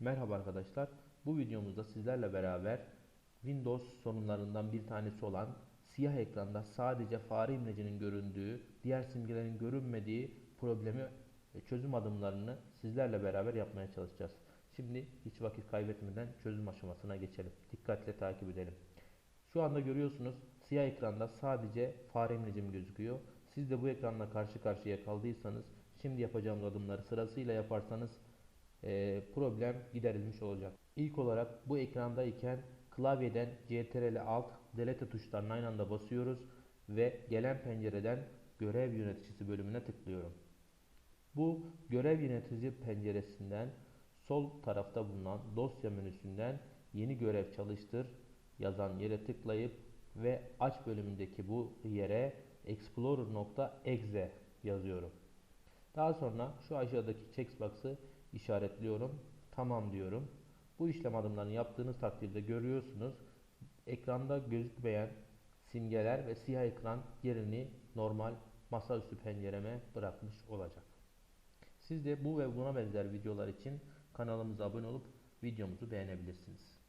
Merhaba arkadaşlar. Bu videomuzda sizlerle beraber Windows sorunlarından bir tanesi olan siyah ekranda sadece fare imlecinin göründüğü, diğer simgelerin görünmediği problemi ve çözüm adımlarını sizlerle beraber yapmaya çalışacağız. Şimdi hiç vakit kaybetmeden çözüm aşamasına geçelim. Dikkatle takip edelim. Şu anda görüyorsunuz siyah ekranda sadece fare imlecim gözüküyor. Siz de bu ekranla karşı karşıya kaldıysanız şimdi yapacağımız adımları sırasıyla yaparsanız e, problem giderilmiş olacak. İlk olarak bu ekrandayken klavyeden CTRL Alt Delete tuşlarına aynı anda basıyoruz ve gelen pencereden görev yöneticisi bölümüne tıklıyorum. Bu görev yönetici penceresinden sol tarafta bulunan dosya menüsünden yeni görev çalıştır yazan yere tıklayıp ve aç bölümündeki bu yere explorer.exe yazıyorum. Daha sonra şu aşağıdaki checkbox'ı işaretliyorum. Tamam diyorum. Bu işlem adımlarını yaptığınız takdirde görüyorsunuz. Ekranda gözükmeyen simgeler ve siyah ekran yerini normal masaüstü pencereme bırakmış olacak. Siz de bu ve buna benzer videolar için kanalımıza abone olup videomuzu beğenebilirsiniz.